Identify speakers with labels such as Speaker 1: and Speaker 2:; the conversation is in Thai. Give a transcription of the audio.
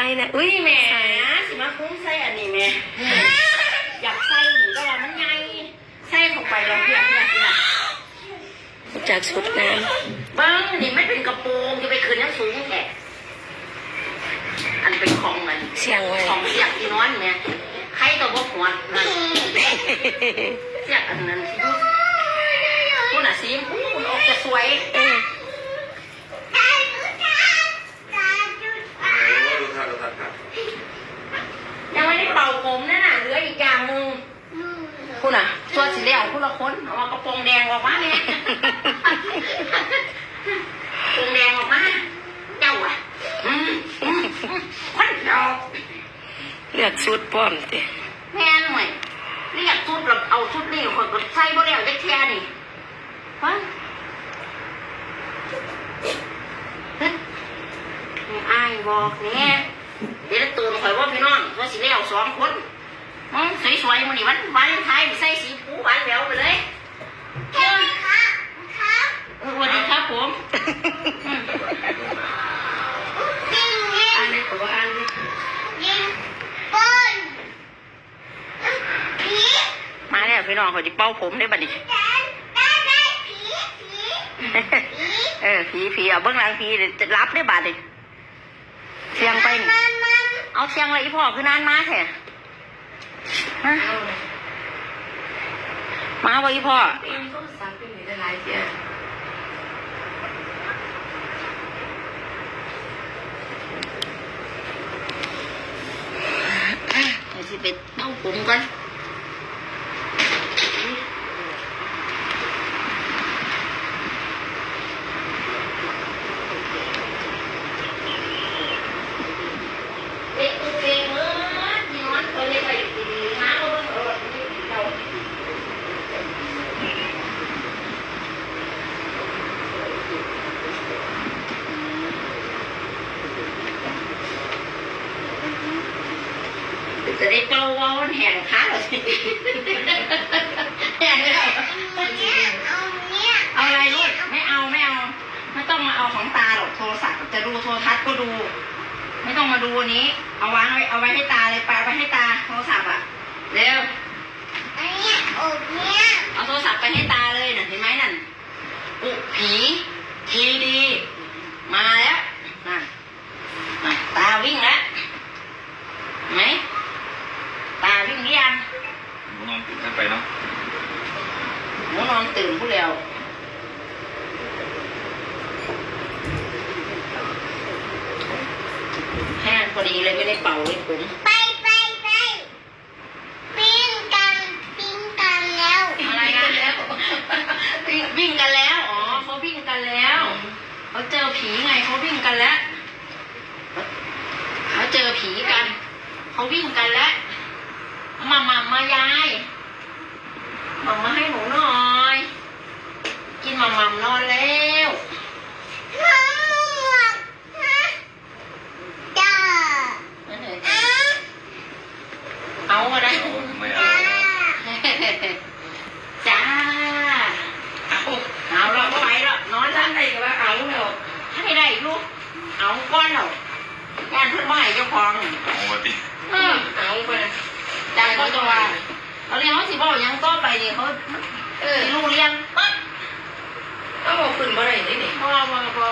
Speaker 1: อะไรเนี่ยอุ้ย
Speaker 2: นี่แม่สิมาคุ้มใส่อันนี้แม่อยากใส่หนูก็ว่ามันใหญ่ใส่เข้าไปแล้วเพียงเพียงเพียง
Speaker 1: จากชุดน้
Speaker 2: เบิ้งนี่ไม่เป็นกระโปรงจะไปคืนยังสูงแค่อันเป็นของมันำ
Speaker 1: เสียงไว้
Speaker 2: ของเสียกที่นอนเนี่ยใครก็บอกหัวนั่นเสียกอันนั้นที่ดูคุณอะซีมอู้มันออกจะสวย
Speaker 1: เออ
Speaker 3: ดูท่าดูท่าครับ
Speaker 2: ยังไม่ได้เป่าผมนั่นน่ะเหลืออีกอย่างหนึง คุณอะตัวสีเหลืองคุณละคนเอากระโปรงแดงออกมาเนี่ยกระโปรงแดงออกมาเจ้าอะอืมอืมอืมควันดอก
Speaker 1: เลือกชุดป้อมเตะ
Speaker 2: แม่หน่อยเรียกชุดแบบเอาชุดนี่คนก็ใส่บ่แล้วจะแค่นี่ฮะเฮ้ยไม่อายบอกเนี่ยเดี๋ยวตื่นข่อยว่าพี่น้องว่าสิแล้วสองคนมอง สวยๆมันนี่วันวันไทยใส่สีผูหวานแหววไปเลยเออเออสวัสดีครับผมอืมอ่านเลยขออ่านเลยมาแล้วพี่น้องเขาจะเป้าผมได้บัดนี้เออผีผีเอาเบื้องหลังผีเดี๋ยวจะรับได้บาดดิเสียงไปนี่เอาเสียงอะไรอีพ่อคือนานมาแท้ ฮะมาบ่อีพ่อเดี๋ยวสิไปเต้าผมก่อนเอ๊ะโอเคเมื่อที่นอนเคยไปดีๆนะเอาเบิ่งเอาเบิ่งเอา จะได้เป่าเว่ามันแห้งขาเหรอสิแห้งแล้วเอาอะไรลูกไม่เอาไม่เอา ไม่ต้องมาเอาของตาหรอกโทรศัพท์จะดูโทรทัศน์ก็ดู ไม่ต้องมาดูนี้ เอาวางไว้เอาไว้ให้ตาเลยปาไว้ให้ตาโทรศัพท์อะเร็วเอาโทรศัพท์ไปให้ตาเลยน่ะเห็นไหมนั่นอุผีทีดีมาแล้วนั่นตาวิ่งแล้วไหม ตาวิ่งหรือยัง
Speaker 3: ห นูนอนตื่นไปเนาะ
Speaker 2: หนูนอนตื่นผู้เดียวแห้งพอดีเลยไม่ได้เป่าเลยผมอะไรกันแล้ววิ่งวิ่งกันแล้ว อ๋อเขาวิ่งกันแล้วเขาเจอผีไงเขาวิ่งกันแล้วเขาเจอผีกันเขาวิ่งกันแล้วมามามายาย มามาให้หนูหน่อย กินมามามนอนแล้วเอาอะไร
Speaker 3: เอาไม่เอา
Speaker 2: จ้าเอาเอาแล้วก็ไหวแล้วนอนด้านใดก็ว่าเอาแล้วให้ได้ลูกเอาก้อนแล้วงานเพิ่นบ่ให้เจ้าของ
Speaker 3: เอาวะดิ
Speaker 2: เออเอาไปใจก็จะว่า เอาเรียนเขาสิบอกยังต่อไปนี่เขาเออรู้เรียนปั๊บ
Speaker 1: เอาบอกขึ้นบ่ได้นี่นี่
Speaker 2: พอพอพอ